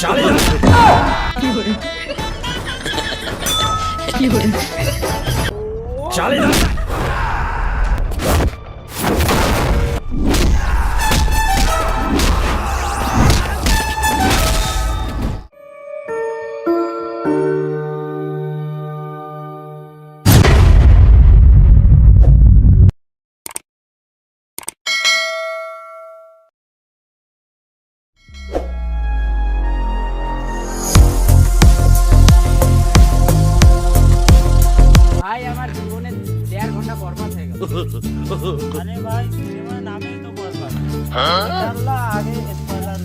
চালে চালে ভাই, আমার জীবনে দেড় ঘণ্টা বরবাদ হয়ে গেল আরে ভাই সিনেমা নামে তো বরবাদ। আগে স্পয়লার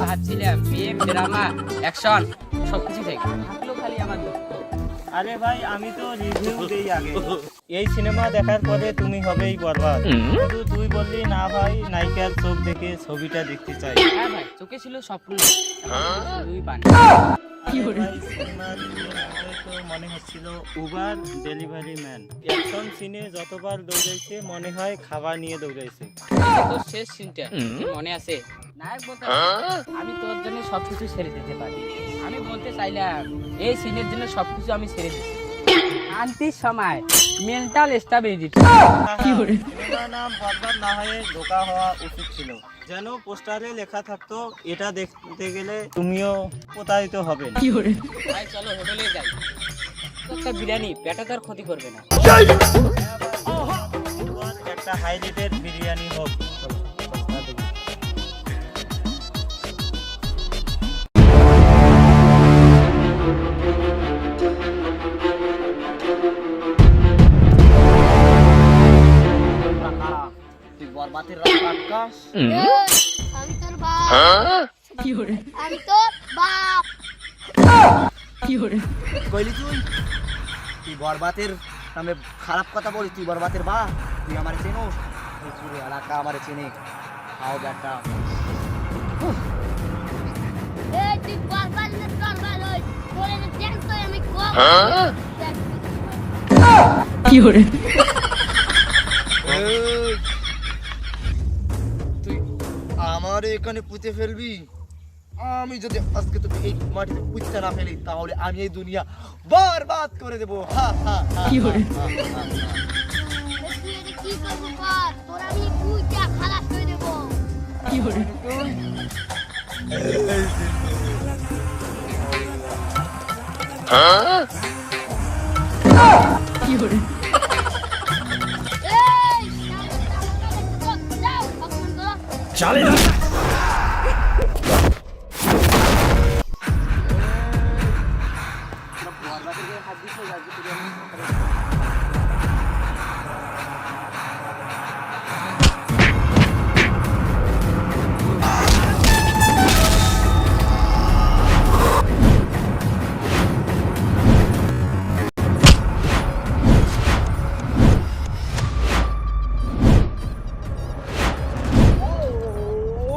ভাবছিলাম, বিয়ে ড্রামা অ্যাকশন সবকিছু থেকে আরে ভাই আমি তো রিভিউ দেই আগে। এই সিনেমা দেখার পরে তুমি হবেই বরবাদ। কিন্তু তুই বললি না ভাই নায়িকার চোখ দেখে ছবিটা দেখতে চাই। হ্যাঁ ভাই চোখে ছিল স্বপ্ন। দুই পান তো মনে হচ্ছিল উবার ডেলিভারি ম্যান অ্যাকশন সিনে যতবার দৌড়াইছে মনে হয় খাবার নিয়ে দৌড়াইছে। তোর শেষ সিনটা মনে আছে? নায়ক বলতে আমি তোর জন্য সবকিছু ছেড়ে দিতে পারি। আমি বলতে চাইলাম এই সিনের জন্য সবকিছু আমি ছেড়ে দিচ্ছি শান্তির সময় মেন্টাল স্টাবিলিটি সিনেমার নাম বরবাদ না হয়ে ধোকা হওয়া উচিত ছিল। যেন পোস্টারে লেখা থাকতো এটা দেখতে গেলে তুমিও প্রতারিত হবে। না ভাই চলো হোটেলে যাই। একটা বিরিয়ানি পেটে তার ক্ষতি করবে না। একটা হাই রেটের বিরিয়ানি হোক। তুই বরবাদের রাস্তা আটকাস আমি তোর বাপ। আমি তোর বাপ। কইলি তুই? তুই বরবাতের নামে খারাপ কথা বলিস তুই বরবাতের বা তুই আমার চেনোস? এই পুরো এলাকা আমার চেনে। খাও ব্যাটা এই তুই বরবাদ না তরবাদ হই তোরে না দেখ তো আমি কম। দেখ। তুই আমার এখানে পুঁতে ফেলবি। আমি যদি আজকে তোকে এই মাটিতে পুঁততে না ফেলি তাহলে আমি এই দুনিয়া বরবাদ করে দেবো। হা হা হা কি কর তোর আমি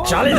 Charlie!